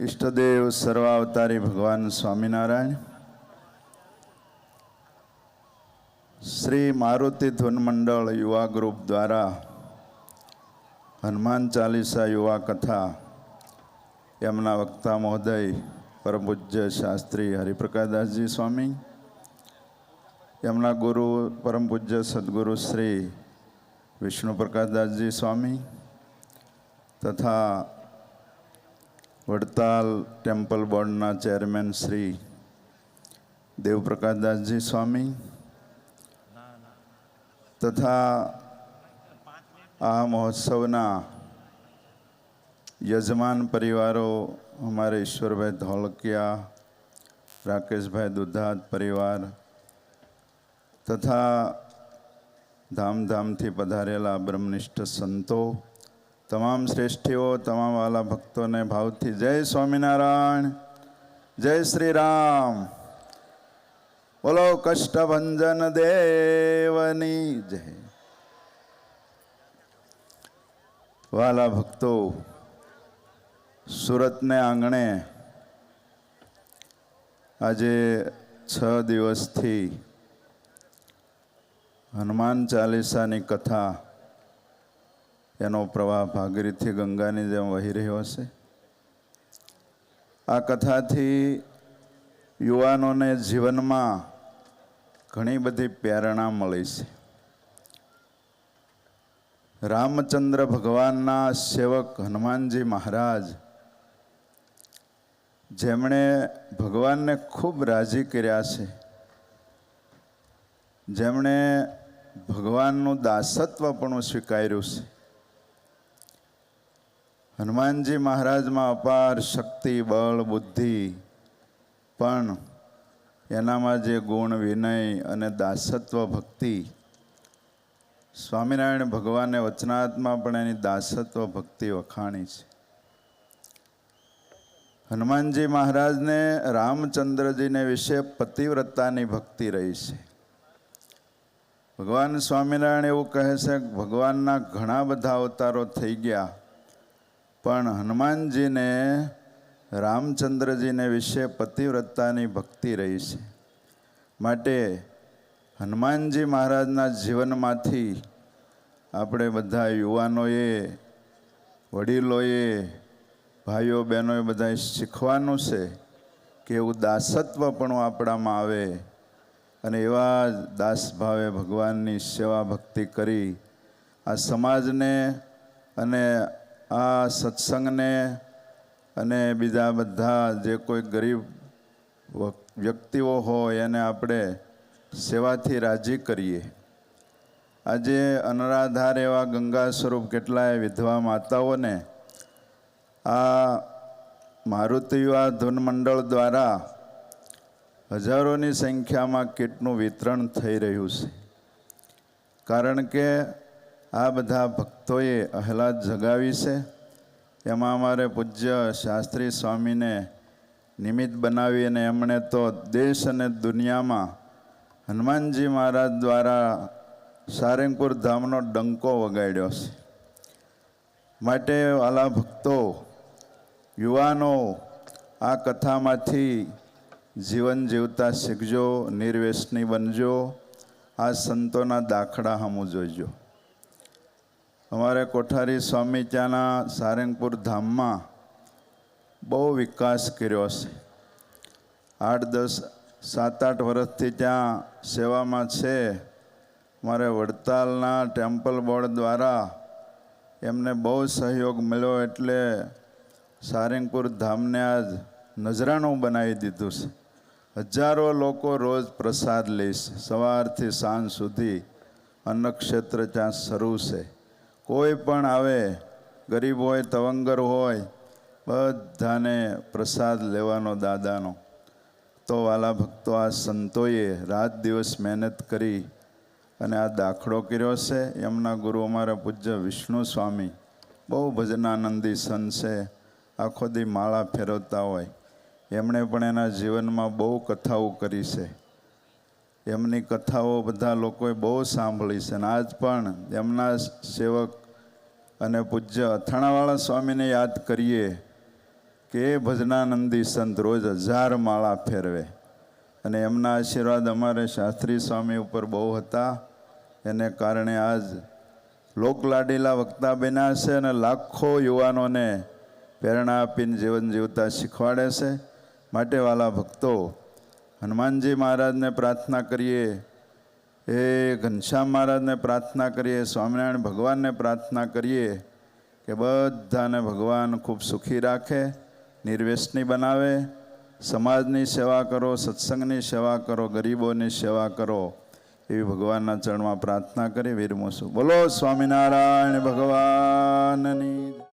ઈષ્ટદેવ સર્વાવતારી ભગવાન સ્વામિનારાયણ. શ્રી મારુતિ ધૂન મંડળ યુવા ગ્રુપ દ્વારા હનુમાન ચાલીસા યુવા કથા એમના વક્તા મહોદય પરમપૂજ્ય શાસ્ત્રી હરિપ્રકાશદાસજી સ્વામી એમના ગુરુ પરમપૂજ્ય સદગુરુ શ્રી વિષ્ણુ પ્રકાશદાસજી સ્વામી, તથા વડતાલ ટેમ્પલ બોર્ડના ચેરમેન શ્રી દેવપ્રકાશદાસજી સ્વામી તથા આ મહોત્સવના યજમાન પરિવારો અમારે ઈશ્વરભાઈ ધોળકિયા રાકેશભાઈ દુધાત પરિવાર તથા ધામધામથી પધારેલા બ્રહ્મનિષ્ઠ સંતો તમામ શ્રેષ્ઠીઓ, તમામ વાલા ભક્તોને ભાવથી જય સ્વામિનારાયણ, જય શ્રી રામ બોલો કષ્ટભંજન દેવની જય. વાલા ભક્તો, સુરતને આંગણે આજે છ દિવસથી હનુમાન ચાલીસાની કથા એનો પ્રવાહ ભાગીરથી ગંગાની જેમ વહી રહ્યો છે આ કથાથી યુવાનોને જીવનમાં ઘણી બધી પ્રેરણા મળી છે. રામચંદ્ર ભગવાનના સેવક હનુમાનજી મહારાજ, જેમણે ભગવાનને ખૂબ રાજી કર્યા છે, જેમણે ભગવાનનું દાસત્વ પણ સ્વીકાર્યું છે. હનુમાનજી મહારાજમાં અપાર શક્તિ, બળ, બુદ્ધિ, પણ એનામાં જે ગુણ, વિનય અને દાસત્વ ભક્તિ, સ્વામિનારાયણ ભગવાને વચનાત્મા પણ એની દાસત્વ ભક્તિ વખાણી છે. હનુમાનજી મહારાજને રામચંદ્રજીને વિશે પતિવ્રતાની ભક્તિ રહી છે. ભગવાન સ્વામિનારાયણ એવું કહે છે, ભગવાનના ઘણા બધા અવતારો થઈ ગયા પણ હનુમાનજીને, રામચંદ્રજીને વિશે પતિવ્રતાની ભક્તિ રહી છે. માટે હનુમાનજી મહારાજના જીવનમાંથી આપણે બધા યુવાનોએ, વડીલોએ ભાઈઓ બહેનોએ બધાએ શીખવાનું છે કે એવું દાસત્વ પણ આપણામાં આવે અને એવા દાસ ભાવે ભગવાનની સેવા ભક્તિ કરી આ સમાજને અને આ સત્સંગને અને બીજા બધા જે કોઈ ગરીબ વ્યક્તિઓ હોય એને આપણે સેવાથી રાજી કરીએ. આજે અનરાધાર એવા ગંગા સ્વરૂપ કેટલાય વિધવા માતાઓને આ મારુતિ યુવા ધૂનમંડળ દ્વારા હજારોની સંખ્યામાં કીટનું વિતરણ થઈ રહ્યું છે. કારણ કે આ બધા ભક્તોએ અહલાદ જગાવી છે. એમાં અમારે પૂજ્ય શાસ્ત્રી સ્વામીને નિમિત્ત બનાવી અને એમણે તો દેશ અને દુનિયામાં હનુમાનજી મહારાજ દ્વારા સારંગપુર ધામનો ડંકો વગાડ્યો છે. માટે આલા ભક્તો, યુવાનો, આ કથામાંથી જીવન જીવતા શીખજો નિર્વ્યસની બનજો, આ સંતોના દાખલા હમું જોઈજો. અમારે કોઠારી સ્વામી ત્યાંના સારંગપુર ધામમાં બહુ વિકાસ કર્યો છે. આઠ દસ, સાત આઠ વર્ષથી ત્યાં સેવામાં છે. મારે વડતાલના ટેમ્પલ બોર્ડ દ્વારા એમને બહુ સહયોગ મળ્યો એટલે સારંગપુર ધામને આજ નજરાણું બનાવી દીધું છે. હજારો લોકો રોજ પ્રસાદ લઈશ સવારથી સાંજ સુધી અન્નક્ષેત્ર ત્યાં શરૂ છે. કોઈ પણ આવે, ગરીબ હોય, તવંગર હોય, બધાને પ્રસાદ લેવાનો દાદાનો. તો વાલા ભક્તો આ સંતોએ રાત દિવસ મહેનત કરી અને આ દાખલો કર્યો છે. એમના ગુરુ અમારા પૂજ્ય વિષ્ણુ સ્વામી. બહુ ભજનાનંદી સંત છે. આખો દી માળા ફેરવતા હોય. એમણે પણ એના જીવનમાં બહુ કથાઓ કરી છે. એમની કથાઓ બધા લોકોએ બહુ સાંભળી છે. અને આજ પણ એમના સેવક અને પૂજ્ય અથાણાવાળા સ્વામીને યાદ કરીએ કે ભજનાનંદી સંત રોજ હજાર માળા ફેરવે. અને એમના આશીર્વાદ અમારે શાસ્ત્રી સ્વામી ઉપર બહુ હતા. એને કારણે આજ લોકલાડીલા વક્તા બન્યા છે અને લાખો યુવાનોને પ્રેરણા આપીને જીવન જીવતા શીખવાડે છે. માટે વાલા ભક્તો હનુમાનજી મહારાજને પ્રાર્થના કરીએ એ ઘનશ્યામ મહારાજને પ્રાર્થના કરીએ, સ્વામિનારાયણ ભગવાનને પ્રાર્થના કરીએ કે બધાને ભગવાન ખૂબ સુખી રાખે નિર્વ્યસની બનાવે, સમાજની સેવા કરો, સત્સંગની સેવા કરો, ગરીબોની સેવા કરો એવી ભગવાનના ચરણમાં પ્રાર્થના કરી વિરમું છું બોલો સ્વામિનારાયણ ભગવાનની.